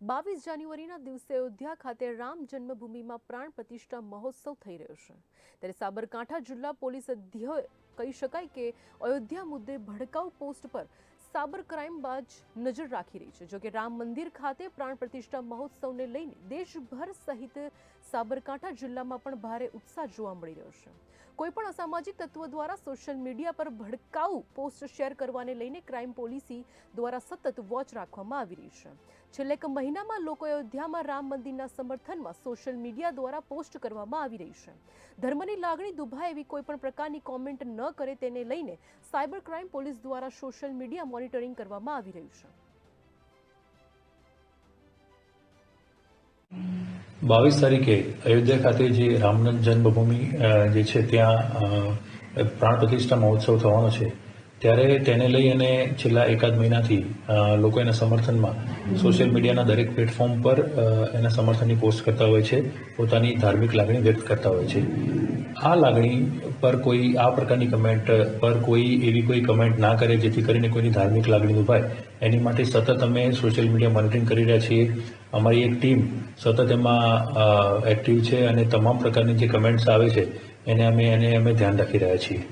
બાવીસ જાન્યુઆરીના દિવસે અયોધ્યા ખાતે રામ જન્મભૂમિમાં પ્રાણ પ્રતિષ્ઠા મહોત્સવ થઈ રહ્યો છે. ત્યારે સાબરકાંઠા જિલ્લા પોલીસ અધ્યક્ષ કહી શકાય કે અયોધ્યા મુદ્દે ભડકાઉ પોસ્ટ પર સાબર ક્રાઇમ બાજ નજર રાખી રહી છે. જોકે રામ મંદિર ખાતે પ્રાણ પ્રતિષ્ઠા મહોત્સવને લઈને દેશભર સહિત સાબરકાંઠા જિલ્લામાં પણ ભારે ઉત્સાહ જોવા મળી રહ્યો છે. કોઈ પણ અસામાજિક તત્વો દ્વારા સોશિયલ મીડિયા પર ભડકાઉ પોસ્ટ શેર કરવાને લઈને ક્રાઇમ પોલિસી દ્વારા સતત વોચ રાખવામાં આવી રહી છે. છેલ્લે એક મહિનામાં લોકો અયોધ્યામાં રામ મંદિરના સમર્થનમાં સોશિયલ મીડિયા દ્વારા પોસ્ટ કરવામાં આવી રહી છે. ધર્મની લાગણી દુભાય એવી કોઈ પણ પ્રકારની કોમેન્ટ ન કરે તેને લઈને સાયબર ક્રાઇમ પોલીસ દ્વારા સોશિયલ મીડિયા મોનિટરિંગ કરવામાં આવી રહ્યું છે. બાવીસ તારીખે અયોધ્યા ખાતે જે રામનંદ જન્મભૂમિ જે છે ત્યાં પ્રાણ પ્રતિષ્ઠા મહોત્સવ થવાનો છે, ત્યારે તેને લઈ અને છેલ્લા એકાદ મહિનાથી લોકો એના સમર્થનમાં સોશિયલ મીડિયાના દરેક પ્લેટફોર્મ પર એના સમર્થનની પોસ્ટ કરતા હોય છે, પોતાની ધાર્મિક લાગણી વ્યક્ત કરતા હોય છે. આ લાગણી પર કોઈ આ પ્રકારની કમેન્ટ પર કોઈ એવી કોઈ કમેન્ટ ના કરે જેથી કરીને કોઈની ધાર્મિક લાગણી દુભાય. એની માટે સતત અમે સોશિયલ મીડિયા મોનિટરિંગ કરી રહ્યા છીએ. અમારી એક ટીમ સતત એમાં એક્ટિવ છે અને તમામ પ્રકારની જે કમેન્ટ્સ આવે છે, એને અમે એને અમે ધ્યાન રાખી રહ્યા છીએ.